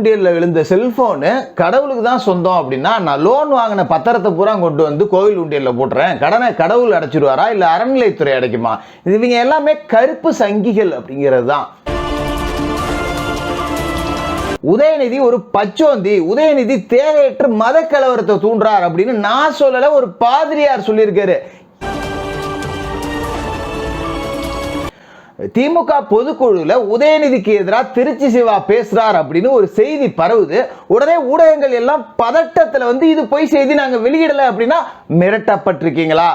உண்டியலில் விழுந்த செல்ஃபோனு கடவுளுக்கு தான் சொந்தம் அப்படின்னா நான் லோன் வாங்கின பத்திரத்தை பூரா கொண்டு வந்து கோவில் உண்டியலில் போட்டுறேன். கடனை கடவுள் அடைச்சிடுவாரா இல்லை அறநிலைத்துறை அடைக்குமா? இது இவங்க எல்லாமே கருப்பு சங்கிகள் அப்படிங்கிறது தான். உதயநிதி ஒரு பச்சோந்தி. உதயநிதி தேவையற்ற மத கலவரத்தை தூண்டுறார் அப்படின்னு நான் சொல்லல ஒரு பாதிரியார் சொல்லியிருக்காரு. திமுக பொதுக்குழுல உதயநிதிக்கு எதிராக திருச்சி சிவா பேசுறார் அப்படின்னு ஒரு செய்தி பரவுது. உடனே ஊடகங்கள் எல்லாம் பதட்டத்துல வந்து இது போய் செய்தி நாங்க வெளியிடல அப்படின்னா மிரட்டப்பட்டிருக்கீங்களா?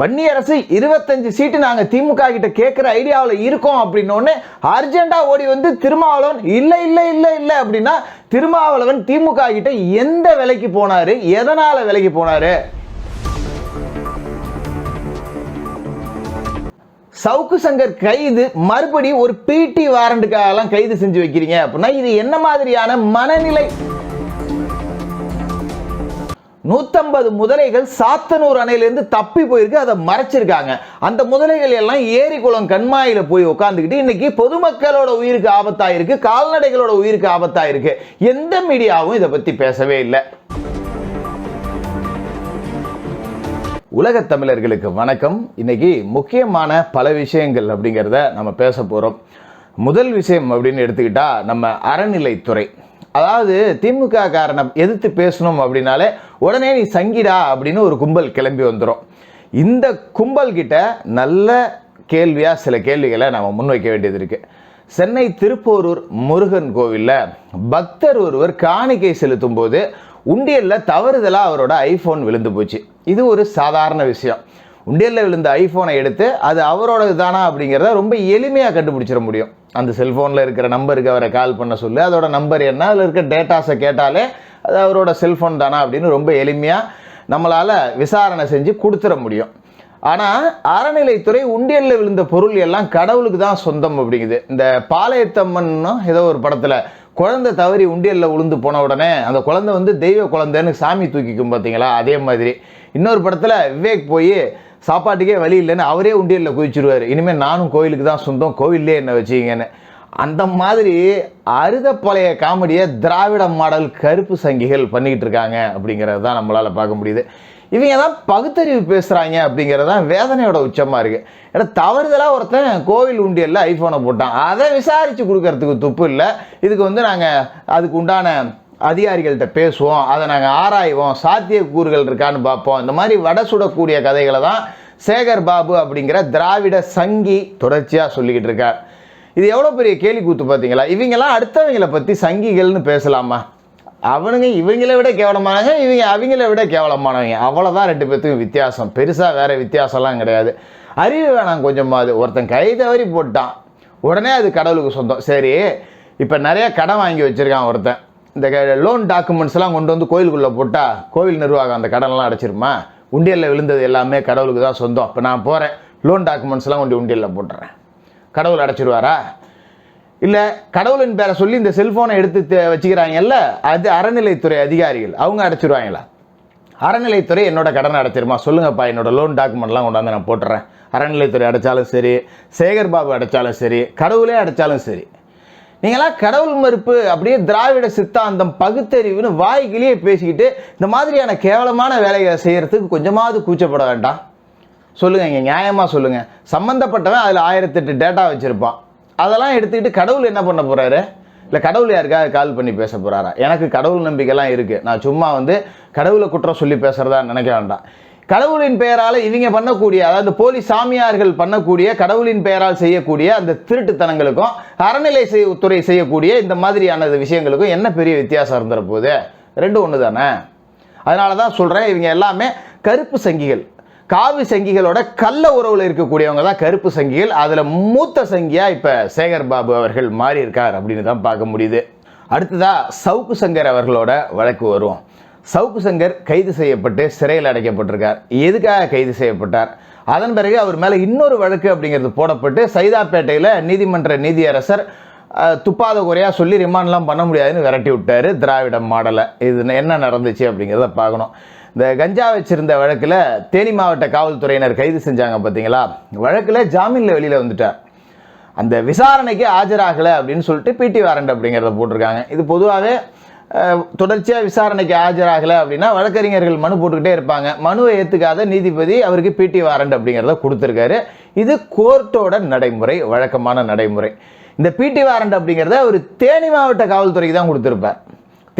வன்னி அரசு இருபத்தஞ்சு சீட்டு நாங்க திமுக கிட்ட கேட்கிற ஐடியாவில் இருக்கோம் அப்படின்னோடனே அர்ஜென்டா ஓடி வந்து திருமாவளவன் இல்ல இல்ல இல்ல இல்ல அப்படின்னா திருமாவளவன் திமுக கிட்ட எந்த விலைக்கு போனாரு? எதனால விலைக்கு போனாரு? சவுக்கு சங்கர் கைது மறுபடி ஒரு பிடி வாரண்டுக்காகலாம் கைது செஞ்சு வைக்கிறீங்க அப்படின்னா இது என்ன மாதிரியான மனநிலை? நூத்தம்பது முதலைகள் சாத்தனூர் அணையிலிருந்து தப்பி போயிருக்கு அதை மறைச்சிருக்காங்க. அந்த முதலைகள் எல்லாம் ஏரி குளம் கண்மாயில போய் உட்காந்துக்கிட்டு இன்னைக்கு பொதுமக்களோட உயிருக்கு ஆபத்தா இருக்கு கால்நடைகளோட உயிருக்கு ஆபத்தாக இருக்குது எந்த மீடியாவும் இதை பத்தி பேசவே இல்லை. உலகத் தமிழர்களுக்கு வணக்கம். இன்னைக்கு முக்கியமான பல விஷயங்கள் அப்படிங்கிறத நம்ம பேச போகிறோம் முதல் விஷயம் அப்படின்னு எடுத்துக்கிட்டா நம்ம அறநிலைத்துறை. அதாவது திமுக காரணம் எதிர்த்து பேசணும் அப்படின்னாலே உடனே நீ சங்கிடா அப்படின்னு ஒரு கும்பல் கிளம்பி வந்துடும் இந்த கும்பல்கிட்ட நல்ல கேள்வியாக சில கேள்விகளை நம்ம முன்வைக்க வேண்டியது இருக்குது சென்னை திருப்போரூர் முருகன் கோவிலில் பக்தர் ஒருவர் காணிக்கை செலுத்தும் போது உண்டியலில் தவறுதலாக அவரோட ஐஃபோன் விழுந்து போச்சு. இது ஒரு சாதாரண விஷயம். உண்டியலில் விழுந்த ஐஃபோனை எடுத்து அது அவரோடது தானா அப்படிங்கிறத ரொம்ப எளிமையாக கண்டுபிடிச்சிட முடியும். அந்த செல்ஃபோனில் இருக்கிற நம்பருக்கு அவரை கால் பண்ண சொல்லு அதோட நம்பர் என்ன அதில் இருக்க டேட்டாஸை கேட்டாலே அது அவரோட செல்ஃபோன் தானா அப்படின்னு ரொம்ப எளிமையாக நம்மளால் விசாரணை செஞ்சு கொடுத்துட முடியும். ஆனால் அறநிலைத்துறை உண்டியலில் விழுந்த பொருள் எல்லாம் கடவுளுக்கு தான் சொந்தம் அப்படிங்குது. இந்த பாளையத்தம்மன் ஏதோ ஒரு படத்தில் குழந்தை தவறி உண்டியலில் உளுந்து போன உடனே அந்த குழந்தை வந்து தெய்வ குழந்தைன்னு சாமி தூக்கிக்கும் பார்த்தீங்களா அதே மாதிரி. இன்னொரு படத்தில் விவேக் போய் சாப்பாட்டுக்கே வழி இல்லைன்னு அவரே உண்டியலில் குதிச்சிருவார். இனிமேல் நானும் கோயிலுக்கு தான் சொந்தம் கோவில்லே என்ன வச்சுக்கிங்கன்னு. அந்த மாதிரி அறுத பழைய காமெடியை திராவிட மாடல் கருப்பு சங்கிகள் பண்ணிக்கிட்டு இருக்காங்க அப்படிங்கிறது தான் நம்மளால் பார்க்க முடியுது. இவங்க தான் பகுத்தறிவு பேசுகிறாங்க அப்படிங்கிறது தான் வேதனையோட உச்சமாக இருக்குது ஏன்னா தவறுதலாக ஒருத்தன் கோவில் உண்டியலில் ஐஃபோனை போட்டான். அதை விசாரித்து கொடுக்கறதுக்கு துப்பு இல்லை. இதுக்கு வந்து நாங்கள் அதுக்கு உண்டான அதிகாரிகள்கிட்ட பேசுவோம். அதை நாங்கள் ஆராய்வோம். சாத்தியக்கூறுகள் இருக்கான்னு பார்ப்போம். இந்த மாதிரி வடை சுடக்கூடிய கதைகளை தான் சேகர் பாபு அப்படிங்கிற திராவிட சங்கி தொடர்ச்சியாக சொல்லிக்கிட்டு இருக்கார். இது எவ்வளோ பெரிய கேலி கூத்து பார்த்தீங்களா? இவங்கெல்லாம் அடுத்தவங்களை பற்றி சங்கிகள்னு பேசலாமா? அவனுங்க இவங்களை விட கேவலமானவங்க இவங்க அவங்கள விட கேவலமானவங்க. அவ்வளோதான் ரெண்டு பேர்த்துக்கும் வித்தியாசம். பெருசாக வேறு வித்தியாசம்லாம் கிடையாது. அறிவு வேணாம் கொஞ்சமாவது. ஒருத்தன் கை தவறி போட்டான். உடனே அது கடவுளுக்கு சொந்தம். சரி இப்போ நிறைய கடன் வாங்கி வச்சிருக்கான் ஒருத்தன். இந்த லோன் டாக்குமெண்ட்ஸ்லாம் கொண்டு வந்து கோயிலுக்குள்ளே போட்டால் கோவில் நிர்வாகம் அந்த கடன்லாம் அடைச்சிருமா? உண்டியலில் விழுந்தது எல்லாமே கடவுளுக்கு தான் சொந்தம். இப்போ நான் போகிறேன் லோன் டாக்குமெண்ட்ஸ்லாம் கொண்டு உண்டியலில் போட்டுறேன். கடவுள் அடைச்சிருவாரா? இல்லை கடவுளின் பேரை சொல்லி இந்த செல்ஃபோனை எடுத்து வச்சுக்கிறாங்கல்ல அது அறநிலைத்துறை அதிகாரிகள். அவங்க அடைச்சிருவாங்களா? அறநிலைத்துறை என்னோட கடனை அடைச்சிருமா? சொல்லுங்கப்பா என்னோட லோன் டாக்குமெண்ட்லாம் கொண்டாந்து நான் போட்டுறேன். அறநிலைத்துறை அடைச்சாலும் சரி சேகர் பாபு அடைச்சாலும் சரி கடவுளே அடைச்சாலும் சரி. நீங்களாம் கடவுள் மறுப்பு அப்படியே திராவிட சித்தாந்தம் பகுத்தறிவுன்னு வாய்க்கிலேயே பேசிக்கிட்டு இந்த மாதிரியான கேவலமான வேலைகளை செய்கிறதுக்கு கொஞ்சமாவது கூச்சப்பட வேண்டாம். சொல்லுங்க இங்கே நியாயமாக சொல்லுங்கள் சம்மந்தப்பட்டவன் அதில் ஆயிரத்தெட்டு டேட்டா வச்சுருப்பான். அதெல்லாம் எடுத்துக்கிட்டு கடவுள் என்ன பண்ண போகிறாரு இல்லை கடவுள் யாருக்காவது கால் பண்ணி பேச போகிறாரா எனக்கு கடவுள் நம்பிக்கைலாம் இருக்குது நான் சும்மா வந்து கடவுளை குற்றம் சொல்லி பேசுகிறதா நினைக்க வேண்டாம் கடவுளின் பெயரால் இவங்க பண்ணக்கூடிய அதாவது போலி சாமியார்கள் பண்ணக்கூடிய கடவுளின் பெயரால் செய்யக்கூடிய அந்த திருட்டுத்தனங்களுக்கும் அறநிலை செய் துறை செய்யக்கூடிய இந்த மாதிரியான விஷயங்களுக்கும் என்ன பெரிய வித்தியாசம் இருந்துற போகுது ரெண்டும் ஒன்று தானே அதனால தான் சொல்கிறேன் இவங்க எல்லாமே கருப்பு சங்கிகள். காவி சங்கிகளோட கள்ள உறவில் இருக்கக்கூடியவங்க தான் கருப்பு சங்கிகள். அதில் மூத்த சங்கியா இப்போ சேகர் பாபு அவர்கள் மாறியிருக்கார் அப்படின்னு தான் பார்க்க முடியுது. அடுத்ததா சவுக்கு சங்கர் அவர்களோட வழக்கு வரும். சவுக்கு சங்கர் கைது செய்யப்பட்டு சிறையில் அடைக்கப்பட்டிருக்கார். எதுக்காக கைது செய்யப்பட்டார்? அதன் பிறகு அவர் மேலே இன்னொரு வழக்கு அப்படிங்கிறது போடப்பட்டு சைதாப்பேட்டையில் நீதிமன்ற நீதியரசர் துப்பாத குறையாக சொல்லி ரிமாண்ட்லாம் பண்ண முடியாதுன்னு விரட்டி விட்டார் திராவிட மாடலை. இது என்ன நடந்துச்சு அப்படிங்கிறத பார்க்கணும். இந்த கஞ்சா வச்சிருந்த வழக்கில் தேனி மாவட்ட காவல்துறையினர் கைது செஞ்சாங்க பார்த்தீங்களா வழக்கில் ஜாமீனில் வெளியில் வந்துட்டார் அந்த விசாரணைக்கு ஆஜராகலை அப்படின்னு சொல்லிட்டு பிடி வாரண்ட் அப்படிங்கிறத போட்டிருக்காங்க. இது பொதுவாகவே தொடர்ச்சியாக விசாரணைக்கு ஆஜராகலை அப்படின்னா வழக்கறிஞர்கள் மனு போட்டுக்கிட்டே இருப்பாங்க. மனுவை ஏற்றுக்காத நீதிபதி அவருக்கு பிடி வாரண்ட் அப்படிங்கிறத கொடுத்துருக்காரு. இது கோர்ட்டோட நடைமுறை வழக்கமான நடைமுறை. இந்த பிடி வாரண்ட் அப்படிங்கிறத அவர் தேனி மாவட்ட காவல்துறைக்கு தான் கொடுத்துருப்பார்.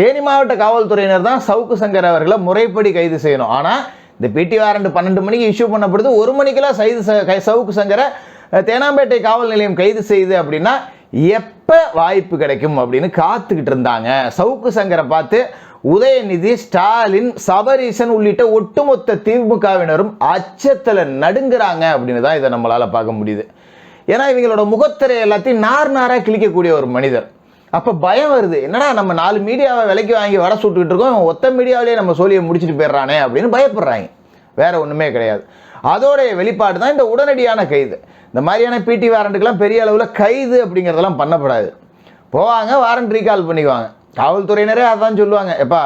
தேனி மாவட்ட காவல்துறையினர் தான் சவுக்கு சங்கர் அவர்களை முறைப்படி கைது செய்யணும். ஆனால் இந்த பிடி வாரண்ட் பன்னெண்டு மணிக்கு இஷ்யூ பண்ணப்படுது ஒரு மணிக்கெல்லாம் சைது ச- சவுக்கு சங்கரை தேனாம்பேட்டை காவல் நிலையம் கைது செய்யுது அப்படின்னா எப்போ வாய்ப்பு கிடைக்கும் அப்படின்னு காத்துக்கிட்டு இருந்தாங்க. சவுக்கு சங்கரை பார்த்து உதயநிதி ஸ்டாலின் சபரீசன் உள்ளிட்ட ஒட்டுமொத்த திமுகவினரும் அச்சத்தில் நடுங்குறாங்க அப்படின்னு தான் இதை நம்மளால் பார்க்க முடியுது. ஏன்னா இவங்களோட முகத்திரை எல்லாத்தையும் நார் நாராக கிழிக்கக்கூடிய ஒரு மனிதர். அப்போ பயம் வருது. என்னடா நம்ம நாலு மீடியாவை விலைக்கு வாங்கி வர சுட்டுக்கிட்டு இருக்கோம் இவன் ஒத்த மீடியாவிலேயே நம்ம சோழியை முடிச்சுட்டு போயிடுறானே அப்படின்னு பயப்படுறாங்க. வேற ஒன்றுமே கிடையாது. அதோடைய வெளிப்பாடு தான் இந்த உடனடியான கைது. இந்த மாதிரியான பிடி வாரண்ட்டுக்கெல்லாம் பெரிய அளவில் கைது அப்படிங்கிறதெல்லாம் பண்ணப்படாது. போவாங்க வாரண்ட் ரீகால் பண்ணிக்குவாங்க. காவல்துறையினரே அதான் சொல்லுவாங்க எப்பா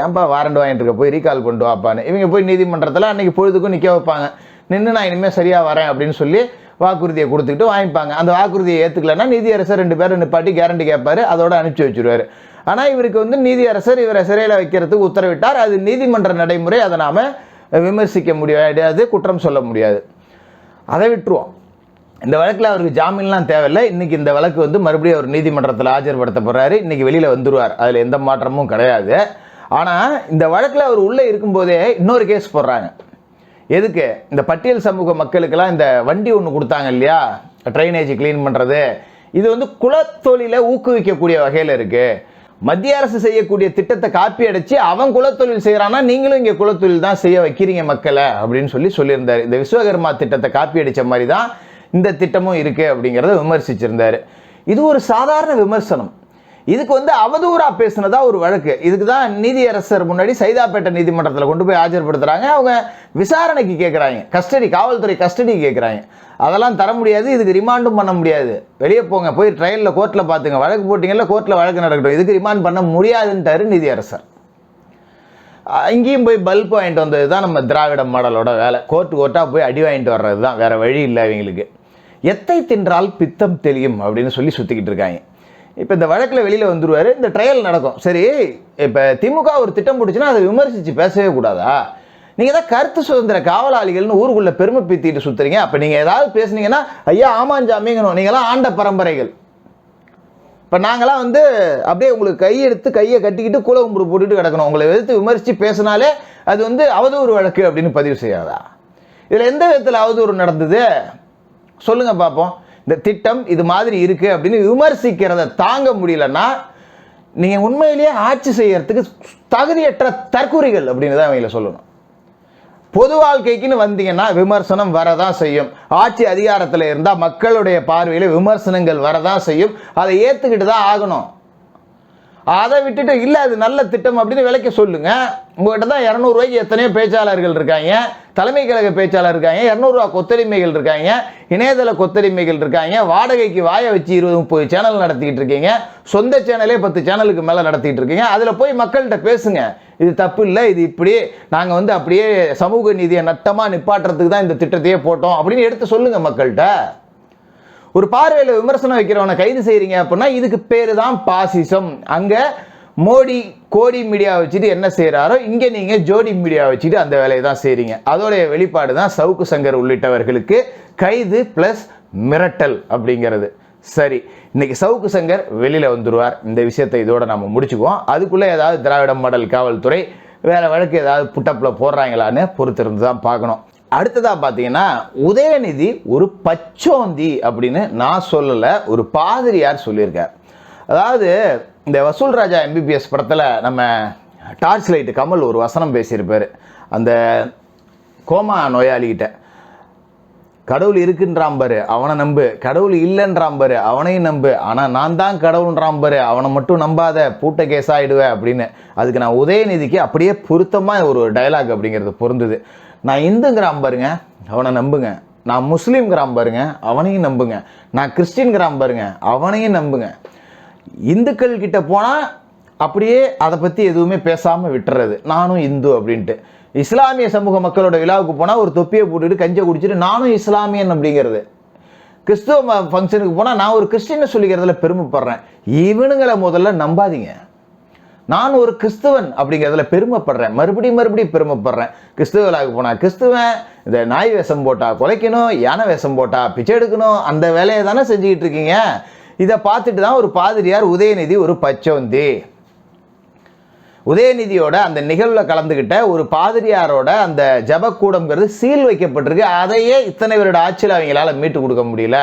ஏன்பா வாரண்ட் வாங்கிட்டு இருக்க? போய் ரீகால் கொண்டு வாப்பான்னு. இவங்க போய் நீதிமன்றத்தில் அன்றைக்கி பொழுதுக்கும் நிற்க வைப்பாங்க. நின்று நான் இனிமேல் சரியாக வரேன் அப்படின்னு சொல்லி வாக்குறுதியை கொடுத்துக்கிட்டு வாங்கிப்பாங்க. அந்த வாக்குறுதியை ஏற்றுக்கலன்னா நீதியரசர் ரெண்டு பேரும் நிப்பாட்டி கேரண்டி கேட்பார் அதோட அனுப்பிச்சி வச்சுருவார். ஆனால் இவருக்கு வந்து நீதியரசர் இவரை சிறையில் வைக்கிறதுக்கு உத்தரவிட்டார். அது நீதிமன்ற நடைமுறை அதை நாம் விமர்சிக்க முடியாது குற்றம் சொல்ல முடியாது. அதை விட்டுருவோம். இந்த வழக்கில் அவருக்கு ஜாமீன்லாம் தேவையில்லை. இன்றைக்கி இந்த வழக்கு வந்து மறுபடியும் அவர் நீதிமன்றத்தில் ஆஜர்படுத்த போகிறாரு இன்றைக்கி வெளியில் வந்துடுவார் அதில் எந்த மாற்றமும் கிடையாது. ஆனால் இந்த வழக்கில் அவர் உள்ளே இருக்கும்போதே இன்னொரு கேஸ் போடுறாங்க. எதுக்கு? இந்த பட்டியல் சமூக மக்களுக்கெல்லாம் இந்த வண்டி ஒன்று கொடுத்தாங்க இல்லையா? ட்ரைனேஜ் க்ளீன் பண்ணுறது இது வந்து குலத்தொழிலை ஊக்குவிக்கக்கூடிய வகையில் இருக்குது மத்திய அரசு செய்யக்கூடிய திட்டத்தை காப்பி அடித்து அவன் குலத்தொழில் செய்கிறான்னா நீங்களும் இங்கே குலத்தொழில் தான் செய்ய வைக்கிறீங்க மக்களை அப்படின்னு சொல்லி சொல்லியிருந்தார். இந்த விஸ்வகர்மா திட்டத்தை காப்பி அடித்த மாதிரி தான் இந்த திட்டமும் இருக்குது அப்படிங்கிறத விமர்சிச்சிருந்தார். இது ஒரு சாதாரண விமர்சனம். இதுக்கு வந்து அவதூறாக பேசுனதா ஒரு வழக்கு. இதுக்கு தான் நீதியரசர் முன்னாடி சைதாப்பேட்டை நீதிமன்றத்தில் கொண்டு போய் ஆஜர்படுத்துகிறாங்க அவங்க விசாரணைக்கு கேட்குறாங்க கஸ்டடி காவல்துறை கஸ்டடி கேட்குறாங்க அதெல்லாம் தர முடியாது. இதுக்கு ரிமாண்டும் பண்ண முடியாது. வெளியே போங்க. போய் ட்ரையலில் கோர்ட்டில் பார்த்துங்க வழக்கு போட்டிங்கல்ல கோர்ட்டில் வழக்கு நடக்கட்டும். இதுக்கு ரிமாண்ட் பண்ண முடியாதுன்ட்டாரு நீதியரசர். அங்கேயும் இங்கேயும் போய் பல்ப் வாங்கிட்டு வந்தது தான் நம்ம திராவிட மாடலோட வேலை. கோர்ட்டு கோர்ட்டாக போய் அடி வாங்கிட்டு வர்றது தான். வேறு வழி இல்லை அவங்களுக்கு எத்தை தின்றால் பித்தம் தெளியும் அப்படின்னு சொல்லி சுற்றிக்கிட்டு இருக்காங்க. இப்போ இந்த வழக்கில் வெளியில் வந்துடுவார் இந்த ட்ரையல் நடக்கும். சரி இப்போ திமுக ஒரு திட்டம் பிடிச்சுன்னா அதை விமர்சித்து பேசவே கூடாதா? நீங்கள் தான் கருத்து சுதந்திர காவலாளிகள்னு ஊருக்குள்ளே பெருமை பீத்திட்டு சுற்றுறீங்க அப்போ நீங்கள் ஏதாவது பேசுனீங்கன்னா ஐயா ஆமாஞ்சாமிங்கணும். நீங்களாம் ஆண்ட பரம்பரைகள். இப்போ நாங்களாம் வந்து அப்படியே உங்களுக்கு கையெடுத்து கையை கட்டிக்கிட்டு கூலகும்புறு போட்டுட்டு கிடக்கணும். உங்களை எதிர்த்து விமர்சித்து பேசினாலே அது வந்து அவதூறு வழக்கு அப்படின்னு பதிவு செய்யாதா? இதில் எந்த விதத்தில் அவதூறு நடந்தது? சொல்லுங்கள் பார்ப்போம் இந்த திட்டம் இது மாதிரி இருக்கு அப்படின்னு விமர்சிக்கிறத தாங்க முடியலன்னா நீங்க உண்மையிலேயே ஆட்சி செய்யறதுக்கு தகுதியற்ற தற்கூறிகள் அப்படின்னு தான் அவங்கள சொல்லணும். பொது வாழ்க்கைக்குன்னு வந்தீங்கன்னா விமர்சனம் வரதான் செய்யும். ஆட்சி அதிகாரத்தில் இருந்தால் மக்களுடைய பார்வையில் விமர்சனங்கள் வரதான் செய்யும். அதை ஏற்றுக்கிட்டு தான் ஆகணும். அதை விட்டுட்டு இல்லை அது நல்ல திட்டம் அப்படின்னு விலைக்க சொல்லுங்க. உங்ககிட்ட தான் இரநூறுவாய்க்கு எத்தனையோ பேச்சாளர்கள் இருக்காங்க. தலைமை கழக பேச்சாளர் இருக்காங்க. இரநூறுவா கொத்தடிமைகள் இருக்காங்க. இணையதள கொத்தடிமைகள் இருக்காங்க. வாடகைக்கு வாயை வச்சு இருபது முப்பது சேனல் நடத்திக்கிட்டு இருக்கீங்க. சொந்த சேனலே பத்து சேனலுக்கு மேலே நடத்திக்கிட்டு இருக்கீங்க. அதில் போய் மக்கள்கிட்ட பேசுங்க. இது தப்பு இல்லை இது இப்படி. நாங்கள் வந்து அப்படியே சமூக நீதியை நட்டமாக நிப்பாட்டுறதுக்கு தான் இந்த திட்டத்தையே போட்டோம் அப்படின்னு எடுத்து சொல்லுங்கள் மக்கள்கிட்ட. ஒரு பார்வையில் விமர்சனம் வைக்கிறவனை கைது செய்கிறீங்க அப்படின்னா இதுக்கு பேர் தான் பாசிசம். அங்கே மோடி கோடி மீடியா வச்சுட்டு என்ன செய்கிறாரோ இங்கே நீங்கள் ஜோடி மீடியா வச்சுட்டு அந்த வேலையை தான் செய்கிறீங்க அதோடைய வெளிப்பாடு தான் சவுக்கு சங்கர் உள்ளிட்டவர்களுக்கு கைது ப்ளஸ் மிரட்டல் அப்படிங்கிறது. சரி இன்னைக்கு சவுக்கு சங்கர் வெளியில் வந்துடுவார் இந்த விஷயத்தை இதோட நம்ம முடிச்சுக்குவோம். அதுக்குள்ளே ஏதாவது திராவிட மாடல் காவல்துறை வேறு வழக்கு ஏதாவது புட்டப்பில் போடுறாங்களான்னு பொறுத்திருந்து தான் பார்க்கணும். அடுத்ததாக பார்த்தீங்கன்னா உதயநிதி ஒரு பச்சோந்தி அப்படின்னு நான் சொல்லலை ஒரு பாதிரியார் சொல்லியிருக்கார். அதாவது இந்த வசூல் ராஜா எம்பிபிஎஸ் படத்தில் நம்ம டார்ச் லைட்டு கமல் ஒரு வசனம் பேசியிருப்பார். அந்த கோமா நோயாளிகிட்ட கடவுள் இருக்குன்றான் பாரு அவனை நம்பு. கடவுள் இல்லைன்றான் பாரு அவனையும் நம்பு. ஆனால் நான் தான் கடவுள்ன்றான் பாரு அவனை மட்டும் நம்பாத பூட்ட கேஸ் ஆகிடுவேன் அப்படின்னு. அதுக்கு நான் உதயநிதிக்கு அப்படியே பொருத்தமாக ஒரு டயலாக் அப்படிங்கிறது பொருந்துது. நான் இந்துங்கிறான் பாருங்க அவனை நம்புங்க. நான் முஸ்லீம்ங்கிறான் பாருங்க அவனையும் நம்புங்க. நான் கிறிஸ்டின்கிறான் பாருங்க அவனையும் நம்புங்க. இந்துக்கள் கிட்ட போனால் அப்படியே அதை பற்றி எதுவுமே பேசாமல் விட்டுறது. நானும் இந்து அப்படின்ட்டு. இஸ்லாமிய சமூக மக்களோட விழாவுக்கு போனால் ஒரு தொப்பியை போட்டுட்டு கஞ்சை குடிச்சிட்டு நானும் இஸ்லாமியன் அப்படிங்கிறது. கிறிஸ்துவ ஃபங்க்ஷனுக்கு போனால் நான் ஒரு கிறிஸ்டின்னு சொல்லிக்கிறதுல பெருமைப்படுறேன். இவனுங்களை முதல்ல நம்பாதீங்க. நான் ஒரு கிறிஸ்துவன் அப்படிங்கிறதுல பெருமைப்படுறேன். மறுபடியும் மறுபடியும் பெருமைப்படுறேன். கிறிஸ்துவலாக போனால் கிறிஸ்துவன் இந்த நாய் வேஷம் போட்டா குலைக்கணும் யானை வேஷம் போட்டா பிச்சை எடுக்கணும் அந்த வேலையை தானே செஞ்சுக்கிட்டு இருக்கீங்க? இதை பார்த்துட்டு தான் ஒரு பாதிரியார் உதயநிதி ஒரு பச்சோந்தி. உதயநிதியோட அந்த நிகழ்வில் கலந்துக்கிட்ட ஒரு பாதிரியாரோட அந்த ஜபக்கூடம்ங்கிறது சீல் வைக்கப்பட்டிருக்கு. அதையே இத்தனை பேரோட ஆட்சியில் அவங்களால மீட்டு கொடுக்க முடியல.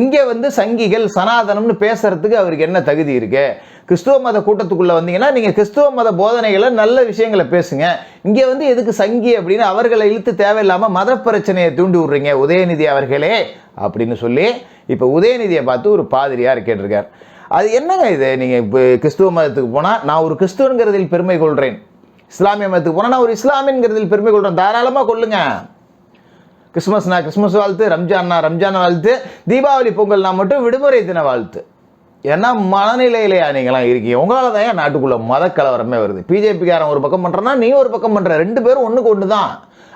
இங்கே வந்து சங்கிகள் சனாதனம்னு பேசுறதுக்கு அவருக்கு என்ன தகுதி இருக்கு? கிறிஸ்துவ மத கூட்டத்துக்குள்ளே வந்தீங்கன்னா நீங்கள் கிறிஸ்துவ மத போதனைகளை நல்ல விஷயங்களை பேசுங்க. இங்கே வந்து எதுக்கு சங்கி அப்படின்னு அவர்களை இழுத்து தேவையில்லாமல் மத பிரச்சனையை தூண்டி விடுறீங்க உதயநிதி அவர்களே அப்படின்னு சொல்லி இப்போ உதயநிதியை பார்த்து ஒரு பாதிரியார் கேட்டிருக்கார். அது என்னங்க இது? நீங்கள் இப்போ கிறிஸ்துவ மதத்துக்கு போனால் நான் ஒரு கிறிஸ்துவங்கிறதில் பெருமை கொள்கிறேன் இஸ்லாமிய மதத்துக்கு போனால் நான் ஒரு இஸ்லாமியங்கிறதில் பெருமை கொள்கிறேன் தாராளமாக கொள்ளுங்கள் கிறிஸ்மஸ்னா கிறிஸ்மஸ் வாழ்த்து ரம்ஜான்னா ரம்ஜான் வாழ்த்து தீபாவளி பொங்கல்னா மட்டும் விடுமுறை தின வாழ்த்து. ஏன்னா மனநிலையிலையா நீங்களாம் இருக்கீங்க. உங்களால் தான் ஏன் நாட்டுக்குள்ளே மத கலவரமே வருது. பிஜேபிக்காரன் ஒரு பக்கம் பண்ணுறனா நீ ஒரு பக்கம் பண்ணுற ரெண்டு பேரும் ஒன்றுக்கு ஒன்று தான்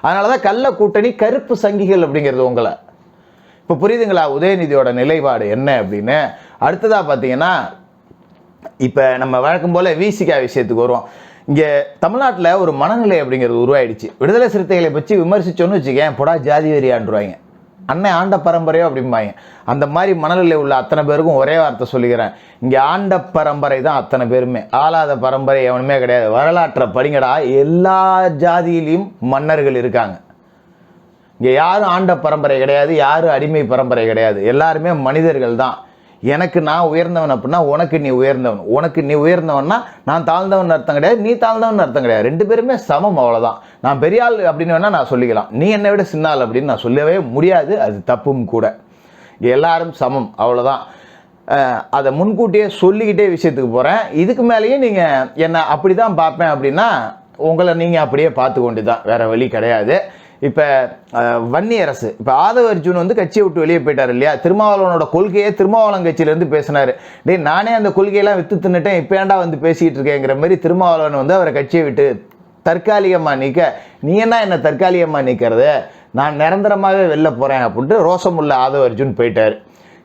அதனால தான் கள்ள கூட்டணி கருப்பு சங்கிகள் அப்படிங்கிறது உங்களை. இப்போ புரியுதுங்களா? உதயநிதியோட நிலைப்பாடு என்ன அப்படின்னு? அடுத்ததாக பார்த்தீங்கன்னா இப்போ நம்ம வழக்கம் போல் விசிகா விஷயத்துக்கு வருவோம். இங்கே தமிழ்நாட்டில் ஒரு மனநிலை அப்படிங்கிறது உருவாயிடுச்சு. விடுதலை சிறுத்தைகளை பற்றி விமர்சிச்சோன்னு வச்சுக்கேன் பொடா ஜாதி வெறியாண்டுருவாங்க அன்னை ஆண்ட பரம்பரையோ அப்படிம்பாங்க. அந்த மாதிரி மனநிலை உள்ள அத்தனை பேருக்கும் ஒரே வார்த்தை சொல்லிக்கிறேன். இங்கே ஆண்ட பரம்பரை தான் அத்தனை பேருமே. ஆளாத பரம்பரை எவனுமே கிடையாது. வரலாற்றை படிங்கடா. எல்லா ஜாதியிலையும் மன்னர்கள் இருக்காங்க. இங்கே யாரும் ஆண்ட பரம்பரை கிடையாது யாரும் அடிமை பரம்பரை கிடையாது. எல்லாருமே மனிதர்கள் தான். எனக்கு நான் உயர்ந்தவன் அப்படின்னா உனக்கு நீ உயர்ந்தவன். உனக்கு நீ உயர்ந்தவன்னா நான் தாழ்ந்தவன் அர்த்தம் கிடையாது நீ தாழ்ந்தவன் அர்த்தம் கிடையாது. ரெண்டு பேருமே சமம் அவ்வளோதான் நான் பெரிய ஆள் அப்படின்னு வேணால் நான் சொல்லிக்கலாம். நீ என்னை விட சின்ன ஆள் அப்படின்னு நான் சொல்லவே முடியாது அது தப்பும் கூட. இங்கே எல்லாரும் சமம் அவ்வளோதான் அதை முன்கூட்டியே சொல்லிக்கிட்டே விஷயத்துக்கு போகிறேன் இதுக்கு மேலேயும் நீங்கள் என்னை அப்படி தான் பார்ப்பேன் அப்படின்னா உங்களை நீங்கள் அப்படியே பார்த்து கொண்டு தான் வேறு வழி கிடையாது. இப்போ வன்னி அரசு. இப்போ ஆதவ அர்ஜுன் வந்து கட்சியை விட்டு வெளியே போயிட்டார் இல்லையா? திருமாவளவனோட கொள்கையே திருமாவளவன் கட்சியிலேருந்து பேசினார். டேய் நானே அந்த கொள்கையெல்லாம் வித்து தின்னுட்டேன் இப்போ ஏன்டா வந்து பேசிக்கிட்டு இருக்கேங்கிற மாதிரி திருமாவளவன் வந்து அவரை கட்சியை விட்டு தற்காலிகமாக நீக்க நீ என்ன என்ன தற்காலிகமாக நீக்கிறது? நான் நிரந்தரமாகவே வெளில போகிறேன் அப்படின்ட்டு ரோசமுள்ள ஆதவ அர்ஜுன் போயிட்டார்.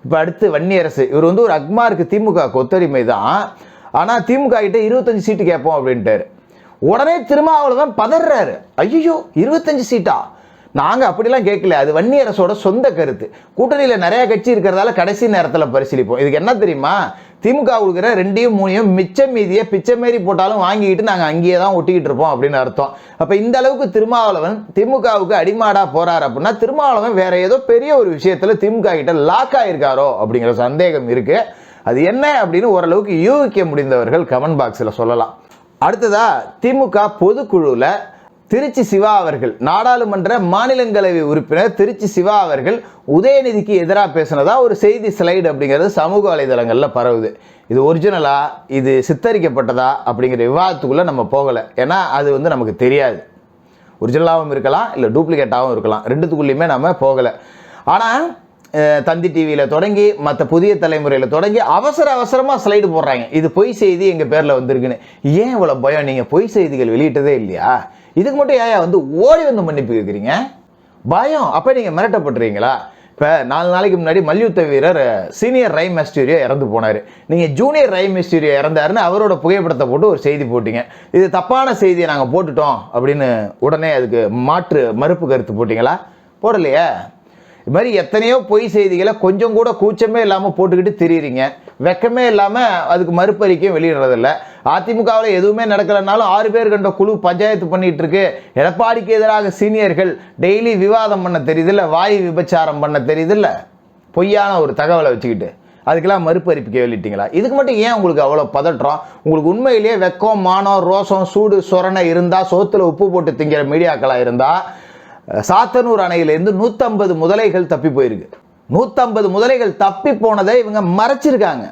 இப்போ அடுத்து வன்னியரசு இவர் வந்து ஒரு அக்மாருக்கு திமுக கொத்தரிமை தான். ஆனால் திமுக கிட்டே இருபத்தஞ்சி சீட்டு கேட்போம் அப்படின்ட்டார். உடனே திருமாவளவன் பதறாரு ஐயோ இருபத்தஞ்சு சீட்டா? நாங்கள் அப்படிலாம் கேட்கல. அது வன்னியரசோட சொந்த கருத்து. கூட்டணியில் நிறைய கட்சி இருக்கிறதால கடைசி நேரத்தில் பரிசீலிப்போம். இதுக்கு என்ன தெரியுமா? திமுக கொடுக்குற ரெண்டையும் மூணையும் மிச்சம் மீதியை பிச்சை மாரி போட்டாலும் வாங்கிக்கிட்டு நாங்கள் அங்கேயே தான் ஒட்டிக்கிட்டு இருப்போம் அப்படின்னு அர்த்தம். அப்போ இந்த அளவுக்கு திருமாவளவன் திமுகவுக்கு அடிமாடாக போறார் அப்படின்னா திருமாவளவன் வேற ஏதோ பெரிய ஒரு விஷயத்தில் திமுக கிட்ட லாக் ஆயிருக்காரோ அப்படிங்கிற சந்தேகம் இருக்கு. அது என்ன அப்படின்னு ஓரளவுக்கு யூகிக்க முடிந்தவர்கள் கமெண்ட் பாக்ஸில் சொல்லலாம். அடுத்ததா திமுக பொதுக்குழுவில் திருச்சி சிவா அவர்கள் நாடாளுமன்ற மாநிலங்களவை உறுப்பினர் திருச்சி சிவா அவர்கள் உதயநிதிக்கு எதிராக பேசினதா ஒரு செய்தி ஸ்லைடு அப்படிங்கிறது சமூக வலைதளங்களில் பரவுது. இது ஒரிஜினலா இது சித்தரிக்கப்பட்டதா அப்படிங்கிற விவாதத்துக்குள்ளே நம்ம போகலை. ஏன்னா அது வந்து நமக்கு தெரியாது. ஒரிஜினலாகவும் இருக்கலாம் இல்லை டூப்ளிகேட்டாகவும் இருக்கலாம். ரெண்டுத்துக்குள்ளேயுமே நம்ம போகலை. ஆனால் தந்தி டிவியில் தொடங்கி மற்ற புதிய தலைமுறையில் தொடங்கி அவசர அவசரமாக ஸ்லைடு போடுறாங்க. இது பொய் செய்தி எங்கள் பேரில் வந்திருக்குன்னு. ஏன் இவ்வளோ பயம்? நீங்கள் பொய் செய்திகள் வெளியிட்டதே இல்லையா? இதுக்கு மட்டும் ஏன் வந்து ஓடி வந்து மன்னிப்பு கேட்குறீங்க? பயம். அப்போ நீங்கள் மிரட்டப்படுறீங்களா? இப்போ நாலு நாளைக்கு முன்னாடி மல்யுத்த வீரர் சீனியர் ரைம் மெஸ்டீரியோ இறந்து போனார். நீங்கள் ஜூனியர் ரைம் மெஸ்டீரியோ இறந்தாருன்னு அவரோட புகைப்படத்தை போட்டு ஒரு செய்தி போட்டிங்க. இது தப்பான செய்தியை நாங்கள் போட்டுட்டோம் அப்படின்னு உடனே அதுக்கு மாற்று மறுப்பு கருத்து போட்டிங்களா? போடலையே. இது மாதிரி எத்தனையோ பொய் செய்திகளை கொஞ்சம் கூட கூச்சமே இல்லாமல் போட்டுக்கிட்டு திரியிறீங்க. வெக்கமே இல்லாமல் அதுக்கு மறுப்பறிக்கையும் வெளியிடுறதில்ல. அதிமுகவில் எதுவுமே நடக்கலைனாலும் ஆறு பேர் கண்ட குழு பஞ்சாயத்து பண்ணிட்டு இருக்கு எடப்பாடிக்கு எதிராக சீனியர்கள் டெய்லி விவாதம் பண்ண தெரியுதில்ல வாயு விபச்சாரம் பண்ண தெரியுதில்ல? பொய்யான ஒரு தகவலை வச்சுக்கிட்டு. அதுக்கெல்லாம் மறுப்பறிப்பிக்க வெளியிட்டீங்களா இதுக்கு மட்டும் ஏன் உங்களுக்கு அவ்வளோ பதற்றம்? உங்களுக்கு உண்மையிலேயே வெக்கம் மானம் ரோசம் சூடு சொரணை இருந்தால் சோத்தில் உப்பு போட்டு திங்கிற மீடியாக்களாக இருந்தால் சாத்தனூர் அணையிலேருந்து நூற்றம்பது முதலைகள் தப்பி போயிருக்கு. நூற்றம்பது முதலைகள் தப்பி போனதை இவங்க மறைச்சிருக்காங்க.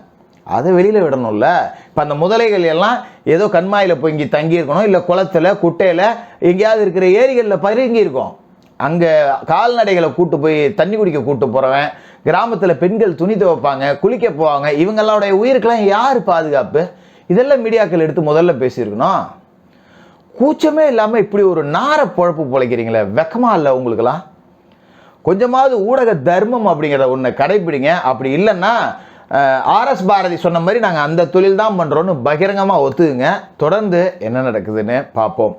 அதை வெளியில் விடணும்ல. இப்போ அந்த முதலைகள் எல்லாம் ஏதோ கண்மாயில் போய் இங்கே தங்கியிருக்கணும் இல்லை குளத்துல குட்டையில் எங்கேயாவது இருக்கிற ஏரிகளில் பருங்கியிருக்கோம் அங்கே கால்நடைகளை கூட்டு போய் தண்ணி குடிக்க கூட்டு போகிறவன் கிராமத்தில் பெண்கள் துணி துவைப்பாங்க குளிக்க போவாங்க இவங்களோடைய உயிருக்கெல்லாம் யார் பாதுகாப்பு? இதெல்லாம் மீடியாக்கள் எடுத்து முதல்ல பேசியிருக்கணும். கூச்சமே இல்லாமல் இப்படி ஒரு நார பொழப்பு பொழைக்கிறீங்களே வெக்கமாக இல்லை உங்களுக்கெல்லாம்? கொஞ்சமாவது ஊடக தர்மம் அப்படிங்கிறத ஒன்று கடைபிடிங்க. அப்படி இல்லைன்னா ஆர்எஸ் பாரதி சொன்ன மாதிரி நாங்கள் அந்த தொழில் தான் பண்ணுறோன்னு பகிரங்கமாக ஒத்துக்குங்க. தொடர்ந்து என்ன நடக்குதுன்னு பார்ப்போம்.